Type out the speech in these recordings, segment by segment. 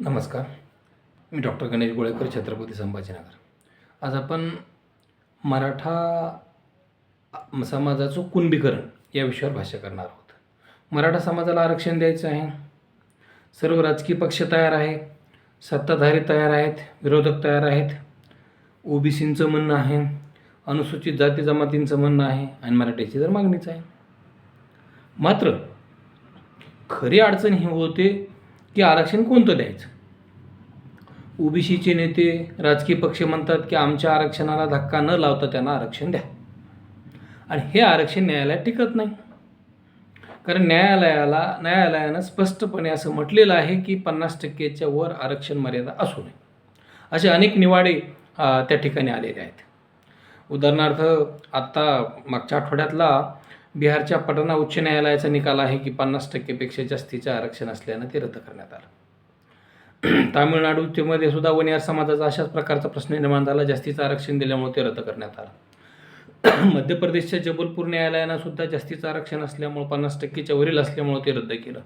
नमस्कार. मी डॉक्टर गणेश गोळेकर छत्रपती संभाजीनगर. आज आपण मराठा समाजाचं कुणबीकरण या विषयावर भाष्य करणार आहोत. मराठा समाजाला आरक्षण द्यायचं आहे. सर्व राजकीय पक्ष तयार आहे सत्ताधारी तयार आहेत. विरोधक तयार आहेत. ओबीसींचं म्हणणं आहे. अनुसूचित जाती जमातींचं म्हणणं आहे. आणि मराठीची तर मागणीच आहे. मात्र खरी अडचण ही होते की आरक्षण कोणतं द्यायचं? ओबीसीचे नेते राजकीय पक्ष म्हणतात की आमच्या आरक्षणाला धक्का न लावता त्यांना आरक्षण द्या. आणि हे आरक्षण न्यायालयात टिकत नाही. कारण न्यायालयाला न्यायालयानं स्पष्टपणे असं म्हटलेलं आहे की पन्नास टक्केच्या वर आरक्षण मर्यादा असू नये. असे अनेक निवाडे त्या ठिकाणी आलेले आहेत. उदाहरणार्थ आत्ता मागच्या आठवड्यातला बिहारच्या पटना उच्च न्यायालयाचा निकाल आहे की पन्नास टक्केपेक्षा जास्तीचे आरक्षण असल्यानं ते रद्द करण्यात आलं. तामिळनाडूमध्ये सुद्धा वनियार समाजाचा अशाच प्रकारचा प्रश्न निर्माण झाला. जास्तीचं आरक्षण दिल्यामुळे ते रद्द करण्यात आलं. मध्य प्रदेशच्या जबलपूर न्यायालयानं सुद्धा जास्तीचं आरक्षण असल्यामुळे पन्नास टक्केच्या वरील असल्यामुळे ते रद्द केलं.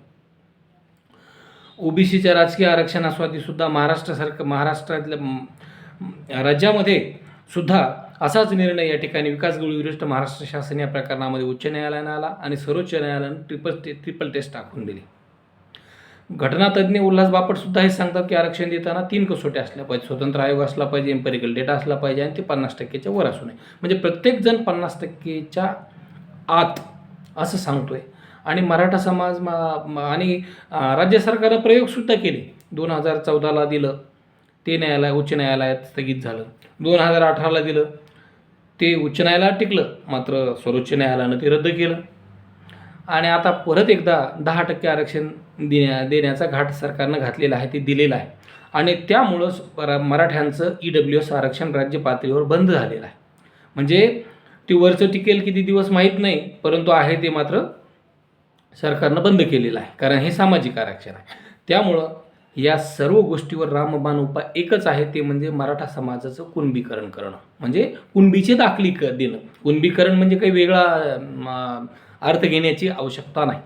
ओबीसीच्या राजकीय आरक्षणास्वादी सुद्धा महाराष्ट्रासारखं महाराष्ट्रातल्या राज्यामध्ये सुद्धा असाच निर्णय या ठिकाणी विकास गवळी विरुद्ध महाराष्ट्र शासन या प्रकरणामध्ये उच्च न्यायालयानं आला आणि सर्वोच्च न्यायालयानं ट्रिपल टे ट्रिपल टेस्ट टाकून दिली. घटनातज्ञ उल्हास बापटसुद्धा हे सांगतात की आरक्षण देताना तीन कसोट्या असल्या पाहिजे. स्वतंत्र आयोग असला पाहिजे एम्पेरिकल डेटा असला पाहिजे आणि ते पन्नास टक्केच्या वर असू नये म्हणजे प्रत्येकजण पन्नास टक्केच्या आत असं सांगतोय. आणि मराठा समाज आणि राज्य सरकारनं प्रयोगसुद्धा केले. दोन हजार चौदाला दिलं. ते न्यायालय उच्च न्यायालयात स्थगित झालं. दोन हजार अठराला दिलं. ते उच्च न्यायालयात टिकलं मात्र सर्वोच्च न्यायालयानं ते रद्द केलं. आणि आता परत एकदा दहा टक्के आरक्षण देण्या देण्याचा घाट सरकारनं घातलेला आहे ते दिलेलं आहे. आणि त्यामुळंच मराठ्यांचं ई डब्ल्यू एस आरक्षण राज्य पातळीवर बंद झालेलं आहे. म्हणजे ते वरचं टिकेल किती दिवस माहीत नाही परंतु आहे ते मात्र सरकारनं बंद केलेलं आहे कारण हे सामाजिक आरक्षण आहे. त्यामुळं या सर्व गोष्टीवर रामबाण उपाय एकच आहे ते म्हणजे मराठा समाजाचं कुणबीकरण करणं. म्हणजे कुणबीचे दाखली क देणं. कुणबीकरण म्हणजे काही वेगळा अर्थ घेण्याची आवश्यकता नाही.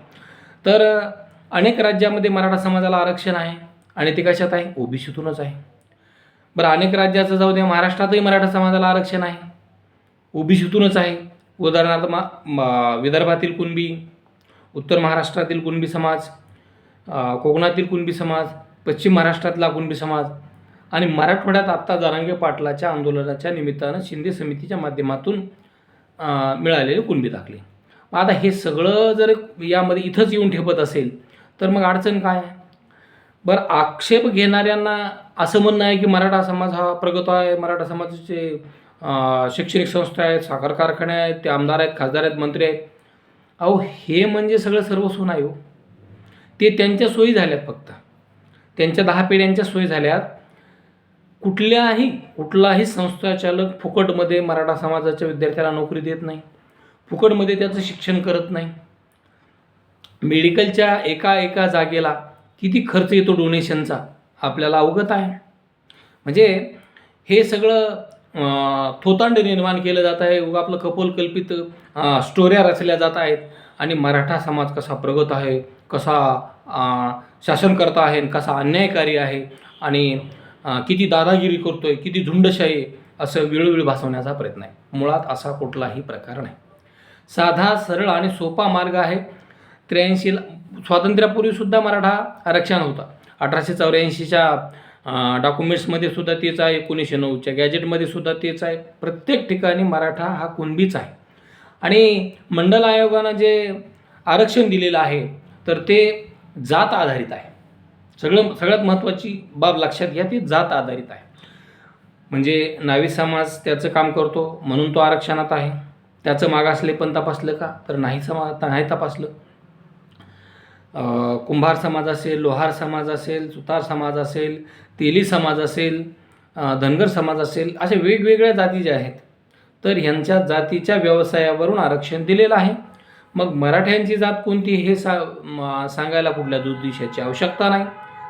तर अनेक राज्यामध्ये मराठा समाजाला आरक्षण आहे आणि ते कशात आहे? ओबीसीतूनच आहे. बरं अनेक राज्याचं जाऊ द्या महाराष्ट्रातही मराठा समाजाला आरक्षण आहे. ओबीसीतूनच आहे. उदाहरणार्थ मा मा- विदर्भातील कुणबी उत्तर महाराष्ट्रातील कुणबी समाज कोकणातील कुणबी समाज पश्चिम महाराष्ट्रातला कुणबी समाज आणि मराठवाड्यात आत्ता जारांगे पाटलाच्या आंदोलनाच्या निमित्तानं शिंदे समितीच्या माध्यमातून मिळालेले कुणबी दाखले. मग आता हे सगळं जर यामध्ये इथंच येऊन ठेपत असेल तर मग अडचण काय? आहे बरं आक्षेप घेणाऱ्यांना असं म्हणणं आहे की मराठा समाज हा प्रगत आहे मराठा समाजाचे शैक्षणिक संस्था आहेत साखर कारखाने आहेत ते आमदार आहेत खासदार आहेत मंत्री आहेत. अहो हे म्हणजे सगळं सर्वस्व नाही हो. ते त्यांच्या सोयी झाल्यात फक्त. त्यांच्या दहा पिढ्यांच्या सोयी झाल्यात. कुठल्याही कुठलाही संस्थाचालक फुकटमध्ये मराठा समाजाच्या विद्यार्थ्याला नोकरी देत नाही. फुकटमध्ये त्याचं शिक्षण करत नाही. मेडिकलच्या एका एका जागेला किती खर्च येतो डोनेशनचा? आपल्याला अवगत आहे. म्हणजे हे सगळं थोतांड निर्माण केलं जात आहे. उगा आपलं कपोलकल्पित स्टोऱ्या रचल्या जात आहेत. आणि मराठा समाज कसा प्रगत आहे? कसा शासनकर्ता आहे कसा अन्यायकारी आहे आणि किती दादागिरी करतो आहे किती झुंडशाही असं वेळोवेळी भासवण्याचा प्रयत्न आहे. मुळात असा कुठलाही प्रकार नाही. साधा सरळ आणि सोपा मार्ग आहे. त्र्याऐंशी स्वातंत्र्यापूर्वीसुद्धा मराठा आरक्षण होता. अठराशे चौऱ्याऐंशीच्या डॉक्युमेंट्समध्ये सुद्धा तेच आहे. एकोणीसशे नऊच्या गॅजेटमध्ये सुद्धा तेच आहे. प्रत्येक ठिकाणी मराठा हा कुणबीच आहे. आणि मंडल आयोगानं जे आरक्षण दिलेलं आहे तर ते जात आधारित आहे. सगळं सगळ्यात महत्त्वाची बाब लक्षात घ्या ती जात आधारित आहे. म्हणजे नावी समाज त्याचं काम करतो म्हणून तो आरक्षणात आहे. त्याचं मागासले पण तपासलं का? तर नाही समा नाही तपासलं. कुंभार समाज असेल लोहार समाज असेल सुतार समाज असेल तेली समाज असेल धनगर समाज असेल अशा वेगवेगळ्या जाती ज्या आहेत तर ह्यांच्या जातीच्या व्यवसायावरून आरक्षण दिलेलं आहे. मग मराठ्यांची जात कोणती हे सा म- सांगायला कुठल्या दुर्दिशाची आवश्यकता नाही.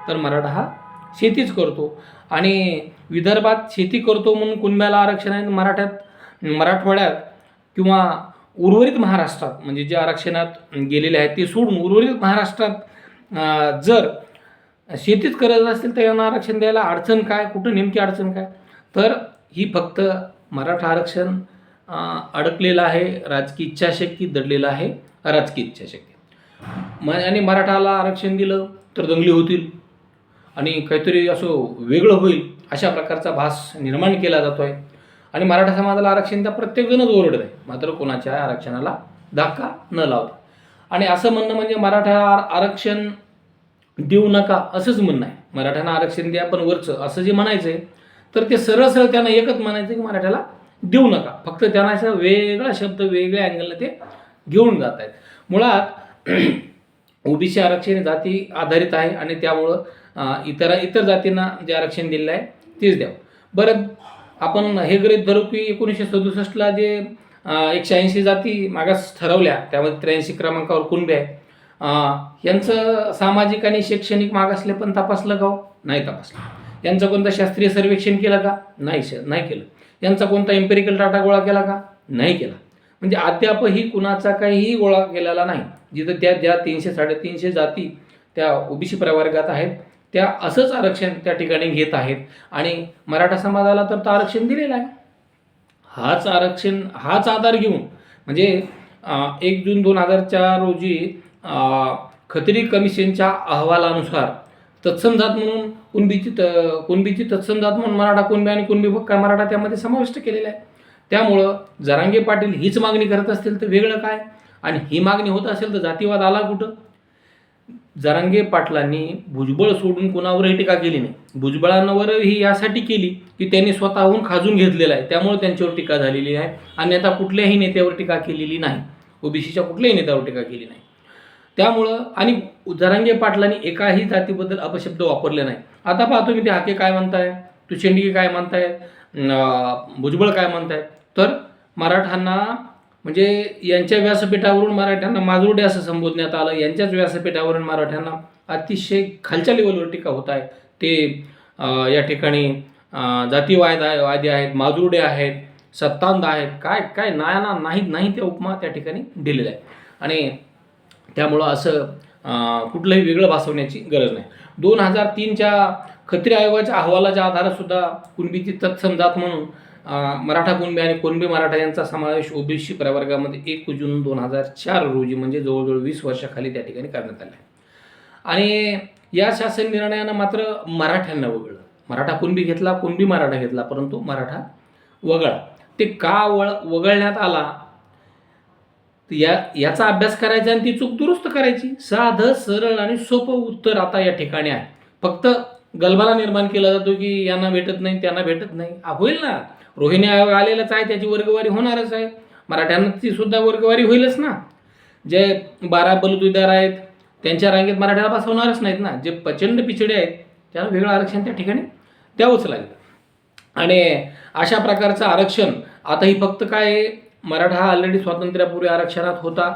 तर मराठा हा शेतीच करतो. आणि विदर्भात शेती करतो म्हणून कुणब्याला आरक्षण आहे? मराठ्यात मराठवाड्यात किंवा उर्वरित महाराष्ट्रात म्हणजे जे आरक्षणात गेलेले आहेत ते सोडून उर्वरित महाराष्ट्रात जर शेतीच करत असतील तर यांना आरक्षण द्यायला अडचण काय? कुठं नेमकी अडचण काय? तर ही फक्त मराठा आरक्षण अडकलेलं आहे राजकीय इच्छाशक्ती दडलेलं आहे राजकीय इच्छाशक्ती. म आणि मराठाला आरक्षण दिलं तर दंगली होतील. आणि काहीतरी असं वेगळं होईल अशा प्रकारचा भास निर्माण केला जातो आहे आणि मराठा समाजाला आरक्षण त्या प्रत्येकजणच ओरडत आहे मात्र कोणाच्या आरक्षणाला धक्का न लावता. आणि असं म्हणणं म्हणजे मराठा आरक्षण देऊ नका असंच म्हणणं आहे. मराठ्यांना आरक्षण द्या पण वरचं असं जे म्हणायचं आहे तर ते सरळ सरळ त्यांना एकच म्हणायचं की मराठ्याला देऊ नका. फक्त त्यांना असा वेगळा शब्द वेगळ्या अँगलने ते घेऊन जात आहेत मुळात ओबीसी आरक्षण हे जाती आधारित आहे आणि त्यामुळं इतर इतर जातींना जे आरक्षण दिलेलं आहे तेच द्यावं. बरं आपण हे गृहीत धरू की एकोणीसशे सदुसष्टला जे एकशे ऐंशी जाती मागास ठरवल्या त्यामध्ये त्र्याऐंशी क्रमांकावर कुणबे आहे यांचं सामाजिक आणि शैक्षणिक मागासले पण तपासलं का हो? नाही तपासलं. यांचं कोणतं शास्त्रीय सर्वेक्षण केलं का? नाही श नाही केलं. यांचा कोणता एम्पेरिकल डाटा गोळा केला का? नाही केला. म्हणजे अद्यापही कुणाचा काहीही गोळा केलेला नाही. जिथं त्या ज्या तीनशे साडेतीनशे जाती त्या ओबीसी प्रवर्गात आहेत त्या असंच आरक्षण त्या ठिकाणी घेत आहेत. आणि मराठा समाजाला तर तो आरक्षण दिलेलं आहे. हाच आरक्षण हाच आधार घेऊन म्हणजे एक जून दोन हजार चार रोजी खत्री कमिशनच्या अहवालानुसार तत्सम जात म्हणून कुणबीची त कुणबीची तत्संदात म्हणून मराठा कुणबी आणि कुणबी भक्का मराठा त्यामध्ये समाविष्ट केलेला आहे. त्यामुळं जरांगे पाटील हीच मागणी करत असतील तर वेगळं काय? आणि ही मागणी होत असेल तर जातीवाद आला कुठं? जरांगे पाटलांनी भुजबळ सोडून कुणावरही टीका केली नाही. भुजबळांवरही यासाठी केली की त्यांनी स्वतःहून खाजून घेतलेला आहे. त्यामुळे त्यांच्यावर टीका झालेली आहे अन्यथा कुठल्याही नेत्यावर टीका केलेली नाही. ओबीसीच्या कुठल्याही नेत्यावर टीका केली नाही. त्यामुळं आणि जरांगे पाटलांनी एकाही जातीबद्दल अपशब्द वापरले नाही. आता पहा तुम्ही ते हाके काय म्हणताय तू काय म्हणताय भुजबळ काय म्हणताय. तर मराठांना म्हणजे यांच्या व्यासपीठावरून मराठ्यांना माजुरडे असं संबोधण्यात आलं. यांच्याच व्यासपीठावरून मराठ्यांना अतिशय खालच्या लेवलवर टीका होत आहे. ते या ठिकाणी जातीवाद आहे वादी आहेत माजुरडे आहेत सत्तांध आहेत काय काय नायाना नाही नाही त्या उपमा त्या ठिकाणी दिलेल्या आहे आणि त्यामुळं असं कुठलंही वेगळं भासवण्याची गरज नाही. दोन हजार तीनच्या खत्री आयोगाच्या अहवालाच्या आधारातसुद्धा कुणबीची तत्सम जात म्हणून मराठा कुणबी आणि कुणबी मराठा यांचा समावेश ओबीसी प्रवर्गामध्ये एक जून दोन हजार चार रोजी म्हणजे जवळजवळ वीस वर्षाखाली त्या ठिकाणी करण्यात आलं. आहे आणि या शासन निर्णयानं मात्र मराठ्यांना वगळलं. मराठा कुणबी घेतला कुणबी मराठा घेतला परंतु मराठा वगळा ते का वळ वगळण्यात आला तर या याचा अभ्यास करायचा आणि ती चूक दुरुस्त करायची. साधं सरळ आणि सोपं उत्तर आता या ठिकाणी आहे. फक्त गलबाला निर्माण केला जातो की यांना भेटत नाही त्यांना भेटत नाही. होईल ना. रोहिणी आयोग आलेलाच आहे त्याची वर्गवारी होणारच आहे. मराठ्यांना ती सुद्धा वर्गवारी होईलच ना. जे बारा बलुतेदार आहेत त्यांच्या रांगेत मराठ्याला बसवणारच नाहीत ना. जे प्रचंड पिछडे आहेत त्यांना वेगळं आरक्षण त्या ठिकाणी द्यावंच लागेल. आणि अशा प्रकारचं आरक्षण आता ही फक्त काय मराठा हा ऑलरेडी स्वातंत्र्यापूर्वी आरक्षणात होता.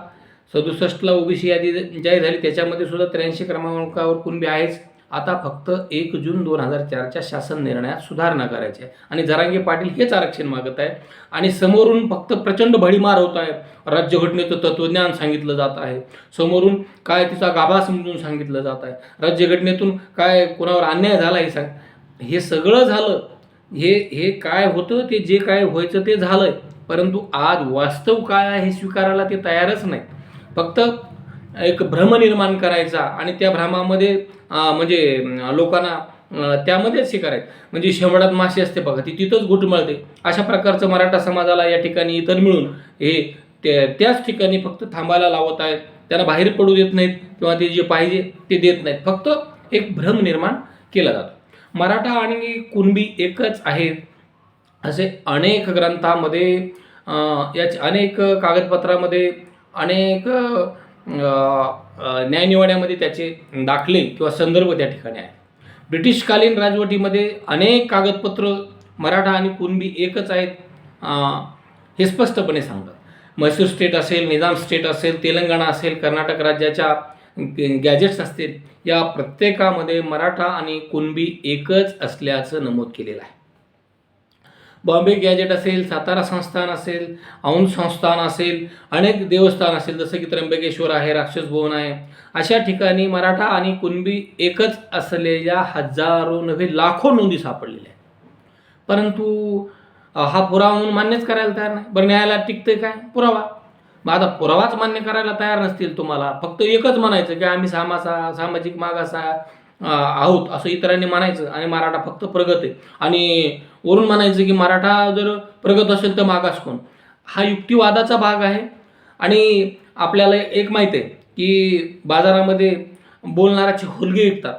सदुसष्टला ओबीसी यादी जाहीर झाली. त्याच्यामध्ये सुद्धा त्र्याऐंशी क्रमांकावर कुणबी आहेच. आता फक्त एक जून दोन हजार चारच्या शासन निर्णयात सुधारणा करायची आहे. आणि जरांगे पाटील हेच आरक्षण मागत आहे आणि समोरून फक्त प्रचंड भडीमार होत आहे. राज्यघटनेचं तत्त्वज्ञान सांगितलं जात आहे. समोरून काय तिचा गाभा समजून सांगितलं जात आहे. राज्यघटनेतून काय कोणावर अन्याय झाला हे सांग हे सगळं झालं. हे हे काय होतं ते जे काय व्हायचं ते झालंय. परंतु आज वास्तव काय आहे हे स्वीकारायला ते तयारच नाही फक्त एक भ्रम निर्माण करायचा आणि त्या भ्रमामध्ये म्हणजे लोकांना त्यामध्येच हे करायचं. म्हणजे शेवडात मासे असते बघा ती तिथंच घुटमळते अशा प्रकारचं मराठा समाजाला या ठिकाणी इतर मिळून हे ते त्याच ठिकाणी फक्त थांबायला लावत आहेत. त्यांना बाहेर पडू देत नाहीत किंवा ते जे पाहिजे ते देत नाहीत. फक्त एक भ्रम निर्माण केला जातो. मराठा आणि कुणबी एकच आहेत असे अनेक ग्रंथामध्ये याचे याच अनेक कागदपत्रामध्ये अनेक न्यायनिवाड्यामध्ये त्याचे दाखले किंवा संदर्भ त्या ठिकाणी आहे ब्रिटिशकालीन राजवटीमध्ये अनेक कागदपत्र मराठा आणि कुणबी एकच आहेत हे स्पष्टपणे सांगतात. म्हैसूर स्टेट असेल निजाम स्टेट असेल तेलंगणा असेल कर्नाटक राज्याच्या गॅजेट्स असतील या प्रत्येकामध्ये मराठा आणि कुणबी एकच असल्याचं नमूद केलेलं आहे. बॉम्बे गॅजेट असेल सातारा संस्थान असेल औंध संस्थान असेल अनेक देवस्थान असेल जसं की त्र्यंबकेश्वर आहे राक्षस भवन आहे अशा ठिकाणी मराठा आणि कुणबी एकच असलेल्या हजारो नव्हे लाखो नोंदी सापडलेल्या आहेत. परंतु हा पुरावा म्हणून मान्यच करायला तयार नाही. बरं न्यायालयात आहे काय? पुरावा. मग आता पुरावाच मान्य करायला तयार नसतील तुम्हाला. फक्त एकच म्हणायचं की आम्ही सामासा सामाजिक मागासा आहोत असं इतरांनी म्हणायचं आणि मराठा फक्त प्रगत आहे. आणि वरून म्हणायचं की मराठा जर प्रगत असेल तर मागास कोण? हा युक्तिवादाचा भाग आहे. आणि आपल्याला एक माहीत आहे की बाजारामध्ये बोलणाऱ्याचे हुलगे विकतात.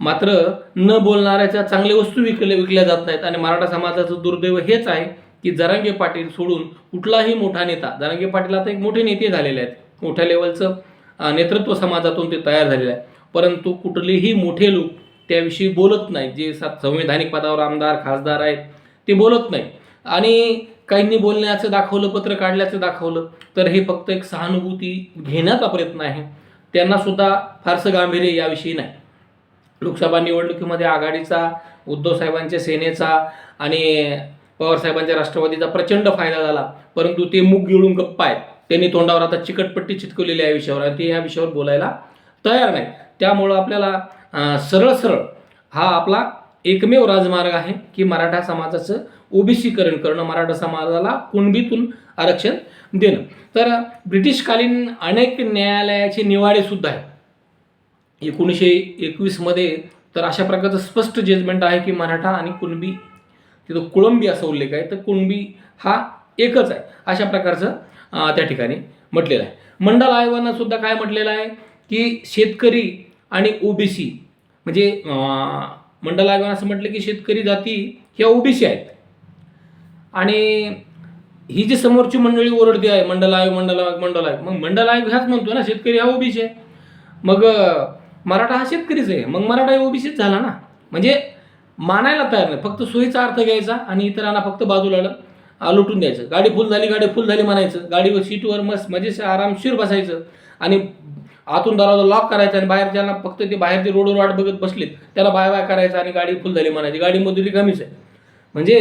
मात्र न बोलणाऱ्याच्या चांगल्या वस्तू विकल्या विकल्या जात नाहीत. आणि मराठा समाजाचं दुर्दैव हेच आहे की जरांगे पाटील सोडून कुठलाही मोठा नेता जरांगे पाटील आता एक मोठे नेते झालेले आहेत. मोठ्या लेवलचं नेतृत्व समाजातून ते तयार झालेलं आहे परंतु कुठलेही मोठे लोक त्याविषयी बोलत नाहीत. जे सात संविधानिक पदावर आमदार खासदार आहेत ते बोलत नाही आणि काहींनी बोलण्याचं दाखवलं पत्र काढल्याचं दाखवलं तर हे फक्त एक सहानुभूती घेण्याचा प्रयत्न आहे. त्यांना सुद्धा फारसं गांभीर्य याविषयी नाही. लोकसभा निवडणुकीमध्ये आघाडीचा उद्धव साहेबांच्या सेनेचा आणि पवारसाहेबांच्या राष्ट्रवादीचा प्रचंड फायदा झाला. परंतु ते मुख गिळून गप्पा आहेत. त्यांनी तोंडावर आता चिकटपट्टी चिटकवलेली आहे या विषयावर आणि ते या विषयावर बोलायला तयार नाही. त्यामुळं आपल्याला सरळ सरळ हा आपला एकमेव राजमार्ग आहे की मराठा समाजाचं ओबीसीकरण करणं मराठा समाजाला कुणबीतून आरक्षण देणं. तर ब्रिटिशकालीन अनेक न्यायालयाचे निवाडेसुद्धा आहे आहेत. एकोणीसशे एकवीसमध्ये तर अशा प्रकारचं स्पष्ट जजमेंट आहे की मराठा आणि कुणबी तिथं कुळंबी असा उल्लेख आहे. तर कुणबी हा एकच आहे. अशा प्रकारचं त्या ठिकाणी म्हटलेलं आहे. मंडल आयोगानं सुद्धा काय म्हटलेलं आहे? की शेतकरी आणि ओबीसी म्हणजे मंडल आयोगानं असं म्हटलं की शेतकरी जाती ह्या ओबीसी आहेत. आणि ही जी समोरची मंडळी ओरडते आहे मंडल आयोग मंडल आयोग मंडल आयोग मग मंडल आयोग ह्याच म्हणतो ना शेतकरी हा ओबीसी आहे. मग मराठा हा शेतकरीच आहे. मग मराठा ओबीसीच झाला ना. म्हणजे मानायला तयार नाही. फक्त सोयीचा अर्थ घ्यायचा आणि इतरांना फक्त बाजूला लुटून द्यायचं. गाडी फुल झाली गाडी फुल झाली म्हणायचं. गाडीवर सीटवर मस्त मजेशीर आरामशीर बसायचं. आणि आतून दरवाजा लॉक करायचा आणि बाहेर ज्यांना फक्त ते बाहेर ते रोडवर वाट बघत बसलेत त्याला बाय बाय करायचं आणि गाडी फुल झाली म्हणायची. गाडी मजुरी कमीच आहे. म्हणजे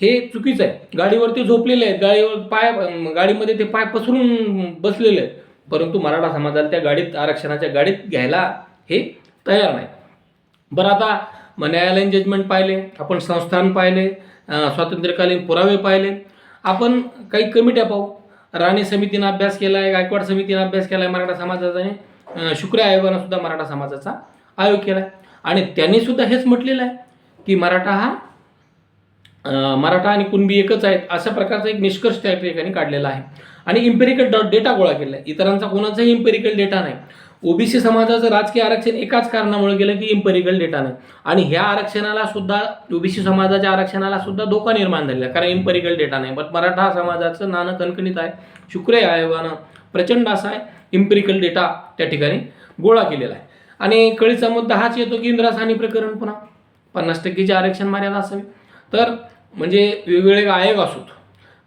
हे चुकीचं आहे. गाडीवरती झोपलेले आहेत. गाडीवर पाय गाडीमध्ये ते पाय पसरून बसलेले आहेत. परंतु मराठा समाजाला त्या गाडीत आरक्षणाच्या गाडीत घ्यायला हे तयार नाही. बरं आता मग न्यायालयीन जजमेंट पाहिले. आपण संस्थान पाहिले. स्वातंत्र्यकालीन पुरावे पाहिले. आपण काही कमिट्या पाहू. राणे समितीनं अभ्यास केला आहे गायकवाड समितीनं अभ्यास केला आहे मराठा समाजाचा. आणि शुक्र आयोगानं सुद्धा मराठा समाजाचा आयोग केला आहे आणि त्यांनी सुद्धा हेच म्हटलेलं आहे की मराठा हा मराठा आणि कुणबी एकच आहेत अशा प्रकारचा एक निष्कर्ष त्या ठिकाणी काढलेला आहे. आणि इम्पेरिकल डॉट डेटा गोळा केला आहे इतरांचा कोणाचाही इम्पेरिकल डेटा नाही. ओबीसी समाजाचं राजकीय आरक्षण एकाच कारणामुळे गेलं की इम्पेरिकल डेटा नाही. आणि ह्या आरक्षणाला सुद्धा ओबीसी समाजाच्या आरक्षणाला सुद्धा धोका निर्माण झालेला आहे. कारण इम्पेरिकल डेटा नाही. बट मराठा समाजाचं नाणं कणकणीत आहे. शुक्रे आयोगानं प्रचंड असा आहे इम्पेरिकल डेटा त्या ठिकाणी गोळा केलेला आहे. आणि कळीचा मुद्दा हाच येतो की इंद्रासानी प्रकरण पुन्हा पन्नास टक्केची आरक्षण मर्यादा असावी. तर म्हणजे वेगवेगळे आयोग असोत.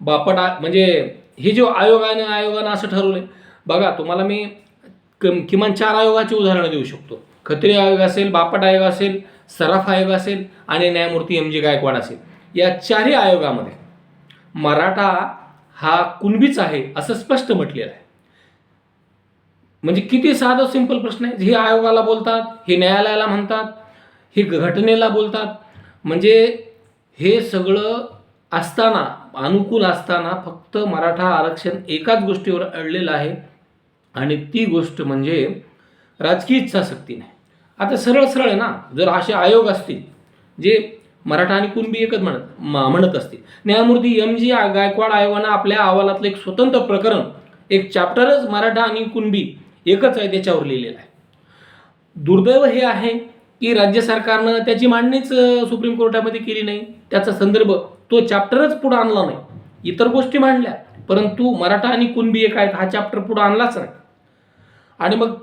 बापट आ म्हणजे हे जो आयोगाने आयोगानं असं ठरवलं बघा तुम्हाला मी कम किमान चार आयोगाची उदाहरणं देऊ शकतो. खत्री आयोग असेल बापट आयोग असेल सराफ आयोग असेल आणि न्यायमूर्ती एम जी गायकवाड असेल. या चारही आयोगामध्ये मराठा हा कुणबीच आहे असं स्पष्ट म्हटलेलं आहे. म्हणजे किती साधं सिंपल प्रश्न आहे. हे आयोगाला बोलतात हे न्यायालयाला म्हणतात हे घटनेला बोलतात. म्हणजे हे सगळं असताना अनुकूल असताना फक्त मराठा आरक्षण एकाच गोष्टीवर अडलेलं आहे. आणि ती गोष्ट म्हणजे राजकीय इच्छाशक्ती नाही. आता सरळ सरळ आहे ना जर असे आयोग असतील जे मराठा आणि कुणबी एकच म्हणत म्हणत असतील. न्यायमूर्ती एम जी गायकवाड आयोगानं आपल्या अहवालातलं एक स्वतंत्र प्रकरण एक चॅप्टरच मराठा आणि कुणबी एकच आहे त्याच्यावर लिहिलेलं आहे. दुर्दैव हे आहे की राज्य सरकारनं त्याची मांडणीच सुप्रीम कोर्टामध्ये केली नाही. त्याचा संदर्भ तो चॅप्टरच पुढं आणला नाही. इतर गोष्टी मांडल्या. परंतु मराठा आणि कुणबी एक आहेत हा चॅप्टर पुढं आणलाच नाही. आणि मग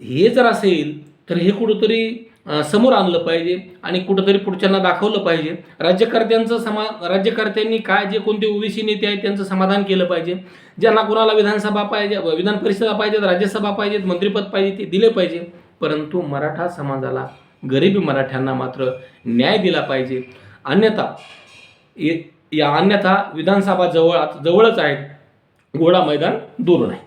हे जर असेल तर हे कुठंतरी समोर आणलं पाहिजे आणि कुठंतरी पुढच्यांना दाखवलं पाहिजे. राज्यकर्त्यांचं समा राज्यकर्त्यांनी काय जे कोणते ओबीसी नेते आहेत त्यांचं समाधान केलं पाहिजे. ज्यांना कोणाला विधानसभा पाहिजे विधान परिषदा पाहिजेत राज्यसभा पाहिजेत मंत्रिपद पाहिजे ते दिले पाहिजे. परंतु मराठा समाजाला गरीबी मराठ्यांना मात्र न्याय दिला पाहिजे. अन्यथा या अन्यथा विधानसभा जवळ जवळच आहेत. घोडा मैदान दूर नाही.